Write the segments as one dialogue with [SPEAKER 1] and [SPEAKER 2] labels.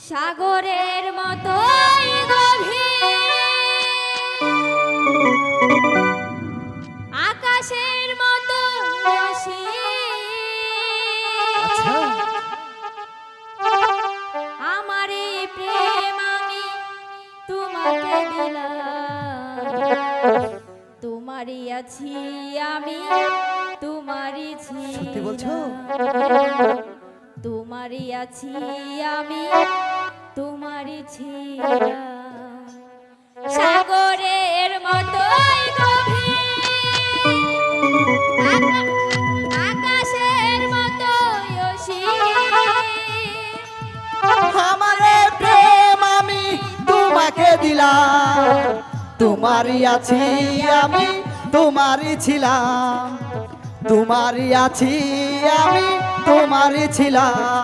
[SPEAKER 1] সাগরের মতোই গভীর। আকাশের মতো
[SPEAKER 2] আচ্ছা।
[SPEAKER 1] আমার এই প্রেম আমি তোমাকে দিলাম। তোমারই আছি আমি তোমারই
[SPEAKER 2] সত্যি বলছো?
[SPEAKER 1] ছিলাম। তোমারই আছি আমি তোমারই ছিলাম সাগরের মতোই
[SPEAKER 2] প্রেম আমি তোমাকে দিলাম। তোমারই আছি আমি, তোমারই ছিলাম। তোমারই আছি আমি, তোমারই ছিলাম।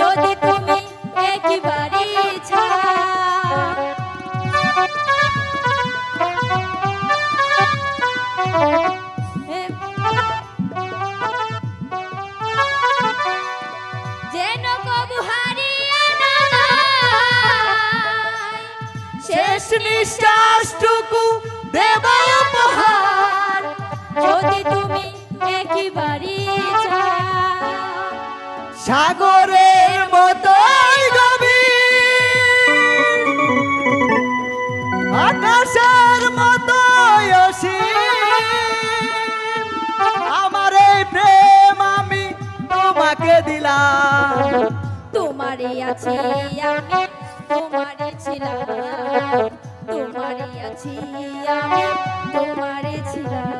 [SPEAKER 1] যদি তুমি একবারই ছাড়
[SPEAKER 2] নিঃশ্বাসটুকু দেব উপহার।
[SPEAKER 1] যদি তুমি একবারই চাও।
[SPEAKER 2] সাগরের গভীর। আকাশের অসীম। আমার এই প্রেম আমি তোমাকে দিলাম।
[SPEAKER 1] তোমারই আছি আমি তোমারই ছিলাম। আছি আমি তোমারে ছিলাম